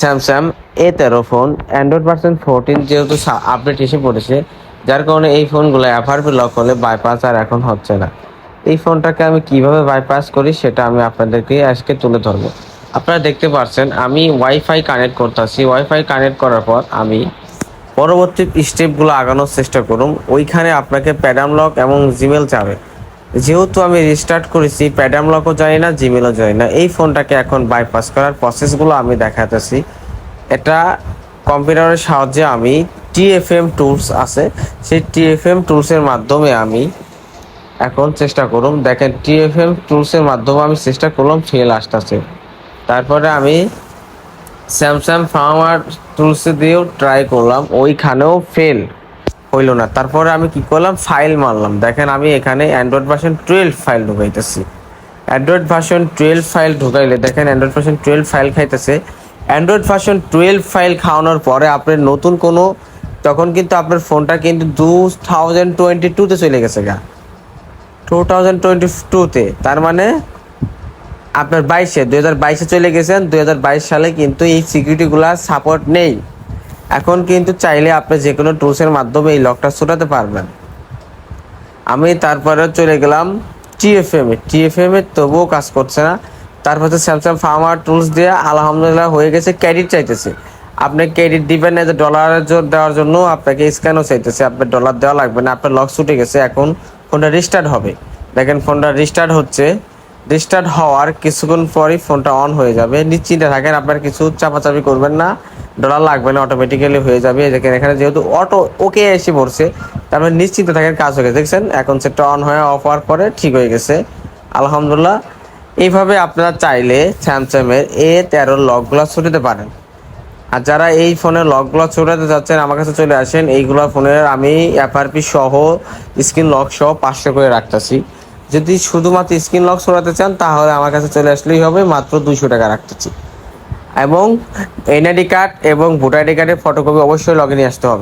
Samsung A তেরো phone Android version fourteen যেহেতু update এসে পড়েছে, যার কারণে এই ফোনগুলো এফআরপি লক হলে বাইপাস আর এখন হচ্ছে না। এই ফোনটাকে আমি কীভাবে বাইপাস করি সেটা আমি আপনাদেরকে আজকে তুলে ধরবো। আপনারা দেখতে পাচ্ছেন আমি ওয়াইফাই কানেক্ট করতেছি। ওয়াইফাই কানেক্ট করার পর আমি পরবর্তী স্টেপগুলো আগানোর চেষ্টা করুন। ওইখানে আপনাকে প্যাডাম লক এবং জিমেল যাবে যেহেতু আমি রিস্টার্ট করেছি প্যাডাম লকও জানি না জিমেলও জানি না, এই ফোনটাকে এখন বাইপাস করার প্রসেসগুলো আমি দেখাতেছি। এটা কম্পিউটারের সাহায্যে আমি টিএফএম টুলস আছে, সেই টিএফএম টুলসের মাধ্যমে আমি এখন চেষ্টা করুন দেখেন টিএফএম টুলসের মাধ্যমে আমি চেষ্টা করলাম ফেল আসতেছে। তারপরে আমি স্যামসাং ফার্মার টুলস দিয়েও ট্রাই করলাম, ওইখানেও ফেল হইল না। তারপরে আমি কি করলাম? ফাইল মারলাম। দেখেন আমি এখানে অ্যান্ড্রয়েড ভার্সন টুয়েলভ ফাইল ঢুকাইতেছি। অ্যান্ড্রয়েড ভার্সন টুয়েলভ ফাইল ঢুকাইলে, দেখেন অ্যান্ড্রয়েড ভার্সন টুয়েলভ ফাইল খাইতেছে। অ্যান্ড্রয়েড ভার্সন টুয়েলভ ফাইল খাওয়ানোর পরে আপনার নতুন কোনো, তখন কিন্তু আপনার ফোনটা কিন্তু টু থাউজেন্ড টোয়েন্টি টুতে চলে গেছে গা। টু থাউজেন্ড টোয়েন্টি টুতে তার মানে আপনার বাইশে দু হাজার বাইশে চলে গেছেন। দু হাজার বাইশ সালে কিন্তু এই সিকিউরিটিগুলা সাপোর্ট নেই। এখন কিন্তু চাইলে আপনি যে কোনো টুলসের মাধ্যমে এই লকটা ছোটাতে পারবেন। আমি তারপরে চলে গেলাম টিএফএম টিএফএম তবুও কাজ করছে না। তারপরে স্যামসাং ফার্মার টুলস দিয়ে আলহামদুলিল্লাহ হয়ে গেছে ক্রেডিট চাইতেছে। আপনি ক্রেডিট দিবেন না যে ডলারের জোর দেওয়ার জন্য, আপনাকে স্ক্যানও চাইতেছে। আপনার ডলার দেওয়া লাগবে না, আপনার লক ছুটে গেছে, এখন ফোনটা রিস্টার্ট হবে। দেখেন ফোনটা রিস্টার্ট হচ্ছে। রিস্টার্ট হওয়ার কিছুক্ষণ পরই ফোনটা অন হয়ে যাবে। নিশ্চিন্তে থাকেন, আপনার কিছু চাপাচাপি করবেন না। ডলার লাগবে না অটোমেটিক্যালি হয়ে যাবে। দেখেন, এখানে যেহেতু অটো ওকে এসে পড়ছে তারপরে নিশ্চিন্ত থাকেন কাজ হয়ে গেছে। দেখছেন, এখন সেটা অন হয়ে অফ হওয়ার পরে ঠিক হয়ে গেছে। আলহামদুলিল্লাহ, এইভাবে আপনারা চাইলে স্যামসাংয়ের এ তেরো লকগুলো ছুটিতে পারেন। আর যারা এই ফোনের লকগুলো ছোটাতে যাচ্ছেন, আমার কাছে চলে আসেন। এইগুলো ফোনের আমি এফআরপি সহ স্ক্রিন লক সহ পাঁচশো করে রাখতেছি। যদি শুধুমাত্র স্ক্রিন লক ছড়াতে চান, তাহলে আমার কাছে চলে আসলেই হবে, মাত্র দুশো টাকা রাখতেছি। এবং এনআইডি কার্ড এবং ভোটার আইডি কার্ডের ফটোকপি অবশ্যই লগে নিয়ে আসতে হবে।